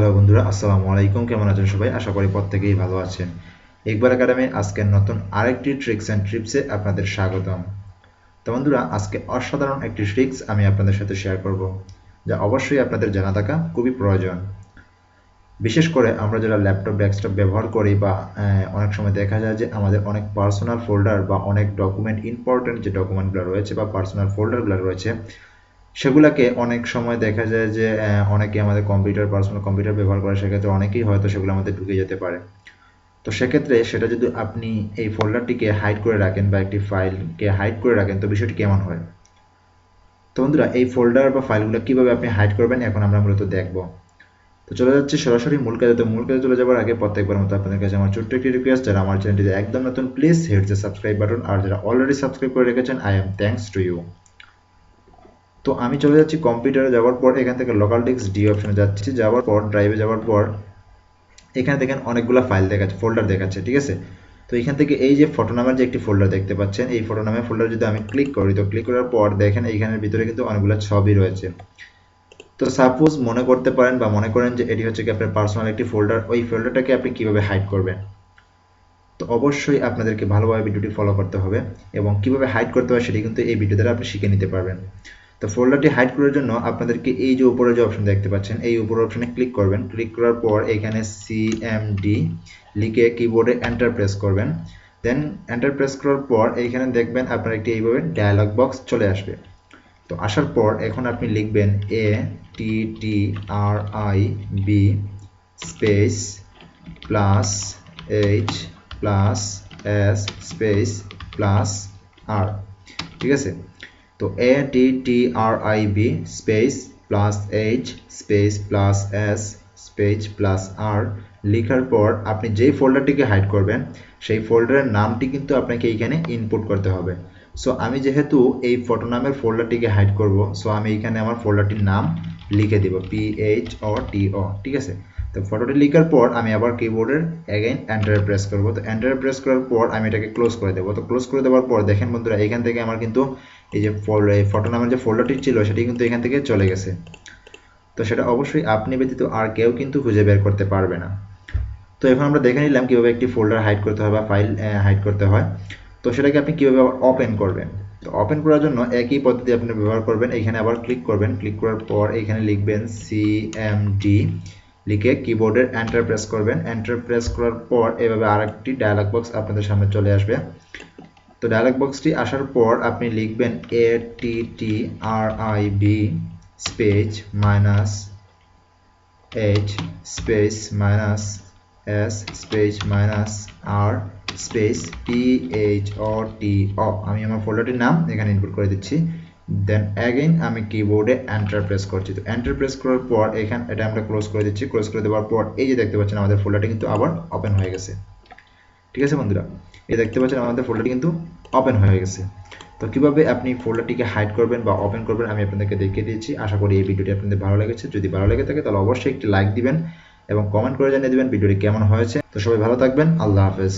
Hello বন্ধুরা, আসসালামু আলাইকুম। কেমন আছেন সবাই? আশা করি প্রত্যেকেই ভালো আছেন। ইকবাল একাডেমির আজকের নতুন আরেকটি ট্রিক্স অ্যান্ড ট্রিপসে আপনাদের স্বাগতম। তো বন্ধুরা, আজকে অসাধারণ একটি ট্রিক্স আমি আপনাদের সাথে শেয়ার করব, যা অবশ্যই আপনাদের জানা থাকা খুবই প্রয়োজন। বিশেষ করে আমরা যারা ল্যাপটপ, ডেস্কটপ ব্যবহার করি বা অনেক সময় দেখা যায় যে আমাদের অনেক পার্সোনাল ফোল্ডার বা অনেক ডকুমেন্ট ইম্পর্টেন্ট যে ডকুমেন্টগুলো রয়েছে বা পার্সোনাল ফোল্ডারগুলো রয়েছে সেগুলোকে অনেক সময় দেখা যায় যে অনেকে আমাদের কম্পিউটার পার্সোনাল কম্পিউটার ব্যবহার করে, সেক্ষেত্রে অনেকেই হয়তো সেগুলো আমাদের ঢুকে যেতে পারে। তো সেক্ষেত্রে সেটা যদি আপনি এই ফোল্ডারটিকে হাইড করে রাখেন বা একটি ফাইলকে হাইড করে রাখেন, তো বিষয়টি কেমন হয়? তো বন্ধুরা, এই ফোল্ডার বা ফাইলগুলো কীভাবে আপনি হাইড করবেন এখন আমরা মূলত দেখব। তো চলে যাচ্ছে সরাসরি মূল কাজে। তো মূল কাজে চলে যাওয়ার আগে প্রত্যেকবার মতো আপনাদের কাছে আমার ছোট্ট একটি রিকোয়েস্ট যারা আমার চ্যানেলটিতে একদম নতুন please hit the subscribe button আর যারা অলরেডি সাবস্ক্রাইব করে রেখেছেন I am thanks to you তো আমি চলে যাচ্ছি কম্পিউটারে যাওয়ার পর, এখান থেকে লোকাল ডিস্ক ডি অপশনে যাচ্ছি। যাওয়ার পর ড্রাইভে যাওয়ার পর, এখানে দেখেন অনেকগুলো ফাইল দেখাচ্ছে ফোল্ডার দেখাচ্ছে, ঠিক আছে? তো এখান থেকে এই যে ফটো নামের যে একটি ফোল্ডার দেখতে পাচ্ছেন, এই ফটো নামের ফোল্ডার যদি আমি ক্লিক করি, তো ক্লিক করার পর দেখেন এইখানের ভিতরে কিন্তু অনেকগুলো ছবি রয়েছে। তো সাপোজ মনে করতে পারেন বা মনে করেন যে এটি হচ্ছে কি আপনার পার্সোনাল একটি ফোল্ডার ওই ফোল্ডারটাকে আপনি কীভাবে হাইড করবেন? তো অবশ্যই আপনাদেরকে ভালোভাবে ভিডিওটি ফলো করতে হবে এবং কীভাবে হাইড করতে হয় সেটি কিন্তু এই ভিডিও দ্বারা আপনি শিখে নিতে পারবেন। তো ফোল্ডারটি হাইড করার জন্য আপনাদেরকে এই যে উপরে যে অপশন দেখতে পাচ্ছেন, এই উপরের অপশনে ক্লিক করবেন। ক্লিক করার পর এখানে সিএমডি লিখে কিবোর্ডে এন্টার প্রেস করবেন। দেন এন্টার প্রেস করার পর এইখানে দেখবেন আপনার একটি এইভাবে ডায়ালগ বক্স চলে আসবে। তো আসার পর এখন আপনি লিখবেন A T T R I B space plus H plus S space plus R ঠিক আছে? তো A T T R I B space plus H space plus S space plus R লেখার পর আপনি যেই ফোল্ডারটিকে হাইড করবেন, সেই ফোল্ডারের নামটি কিন্তু আপনাকে এইখানে ইনপুট করতে হবে। সো আমি যেহেতু এই ফটো নামের ফোল্ডারটিকে হাইড করব সো আমি এখানে আমার ফোল্ডারটির নাম লিখে দিব পি এইচ ও টি ও ঠিক আছে? তো ফটোটি লেখার পর আমি আবার কিবোর্ডের অ্যাগেন এন্টার প্রেস করব। তো এন্টার প্রেস করার পর আমি এটাকে ক্লোজ করে দেবো। তো ক্লোজ করে দেওয়ার পর দেখেন বন্ধুরা, এখান থেকে আমার কিন্তু এই যে ফটো নামের যে ফোল্ডারটি ছিল, সেটি কিন্তু এখান থেকে চলে গেছে। তো সেটা অবশ্যই আপনি ব্যতীত আর কেউ কিন্তু খুঁজে বের করতে পারবে না। তো এখন আমরা দেখে নিলাম কীভাবে একটি ফোল্ডার হাইড করতে হয় বা ফাইল হাইড করতে হয়। তো সেটাকে আপনি কীভাবে ওপেন করবেন? তো ওপেন করার জন্য একই পদ্ধতি আপনি ব্যবহার করবেন। এখানে আবার ক্লিক করবেন। ক্লিক করার পর এখানে লিখবেন সিএমডি লিখে কিবোর্ডের এন্টার প্রেস করবেন। এন্টার প্রেস করার পর এভাবে আরেকটি ডায়ালগ বক্স আপনাদের সামনে চলে আসবে। তো ডায়ালগ বক্সটি আসার পর আপনি লিখবেন A T T R I B space minus H space minus S space minus R space T H O T O আমি আমার ফোল্ডারটির নাম এখানে ইনপুট করে দিচ্ছি। দেন অ্যাগেইন আমি কিবোর্ডে এন্টার প্রেস করছি। তো এন্টার প্রেস করার পর এখান, এটা আমরা ক্লোজ করে দিচ্ছি। ক্লোজ করে দেওয়ার পর এই যে দেখতে পাচ্ছেন, আমাদের ফোল্ডারটি কিন্তু আবার ওপেন হয়ে গেছে। ঠিক আছে বন্ধুরা? এই দেখতে পাচ্ছেন, আমাদের ফোল্ডারটি কিন্তু ওপেন হয়ে গেছে। তো কীভাবে আপনি ফোল্ডারটিকে হাইড করবেন বা ওপেন করবেন, আমি আপনাদেরকে দেখিয়ে দিয়েছি। আশা করি এই ভিডিওটি আপনাদের ভালো লেগেছে। যদি ভালো লেগে থাকে, তাহলে অবশ্যই একটি লাইক দিবেন এবং কমেন্ট করে জানিয়ে দিবেন ভিডিওটি কেমন হয়েছে। তো সবাই ভালো থাকবেন। আল্লাহ হাফেজ।